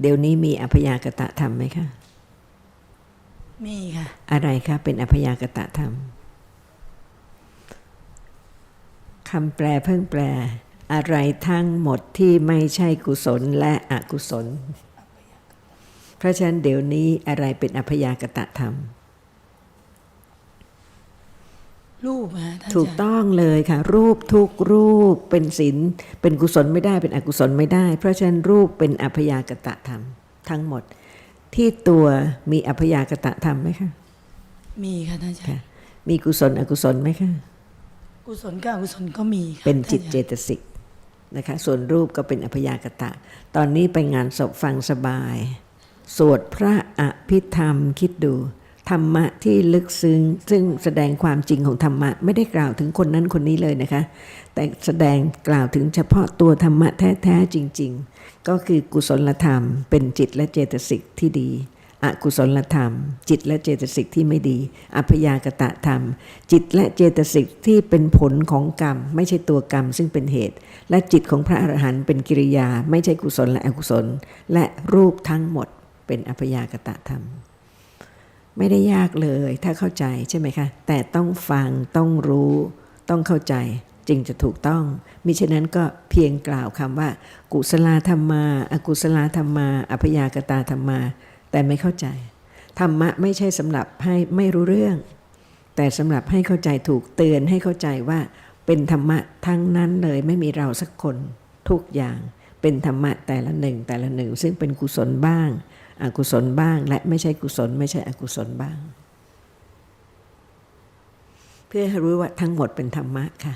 เดี๋ยวนี้มีอัพยากตะธรรมไหมคะมีค่ะ อะไรคะเป็นอัพยากตะธรรมคำแปลเพิ่งแปล อะไรทั้งหมดที่ไม่ใช่กุศลและอกุศล เพราะฉะนั้นเดี๋ยวนี้อะไรเป็นอัพยากตะธรรม รูปฮะท่านถูกอาจารย์ต้องเลยค่ะ รูปทุกรูปเป็นศีลเป็นกุศลไม่ได้เป็นอกุศลไม่ได้ เพราะฉะนั้นรูปเป็นอัพยากตะธรรม ทั้งหมด ที่ตัวมีอัพยากตะธรรมไหมคะมีค่ะท่านอาจารค่ะย์มีกุศลอกุศลไหมคะกุศลกับอกุศลก็มีค่ะเป็นจิตท่าเจอาารย์ตสิกนะคะ ส่วนรูปก็เป็นอัพยากตะ ตอนนี้ไปงานศพฟังสบาย สวดพระอภิธรรมคิดดู ธรรมะที่ลึกซึ้ง ซึ่งแสดงความจริงของธรรมะ ไม่ได้กล่าวถึงคนนั้นคนนี้เลยนะคะ แต่แสดงกล่าวถึงเฉพาะตัวธรรมะแท้ๆจริง ๆ ก็คือกุศลธรรม เป็นจิตและเจตสิกที่ดีอกุศลธรรม จิตและเจตสิกที่ไม่ดี อัพยากตะธรรม จิตและเจตสิกที่เป็นผลของกรรม ไม่ใช่ตัวกรรมซึ่งเป็นเหตุ และจิตของพระอรหันต์เป็นกิริยา ไม่ใช่กุศลและอกุศล และรูปทั้งหมดเป็นอัพยากตะธรรม ไม่ได้ยากเลยถ้าเข้าใจใช่ไหมคะ แต่ต้องฟังต้องรู้ ต้องเข้าใจจึงจะถูกต้อง มิฉะนั้นก็เพียงกล่าวคำว่า กุศลธรรมา อกุศลธรรมาอัพยากตาธรรมา แต่ไม่เข้าใจ ธรรมะไม่ใช่สำหรับให้ไม่รู้เรื่อง แต่สำหรับให้เข้าใจถูกเตือนให้เข้าใจว่า เป็นธรรมะทั้งนั้นเลยไม่มีเราสักคน ทุกอย่างเป็นธรรมะแต่ละหนึ่งแต่ละหนึ่ง ซึ่งเป็นกุศลบ้าง อกุศลบ้าง และไม่ใช่กุศล ไม่ใช่อกุศลบ้าง เพื่อให้รู้ว่าทั้งหมดเป็นธรรมะค่ะ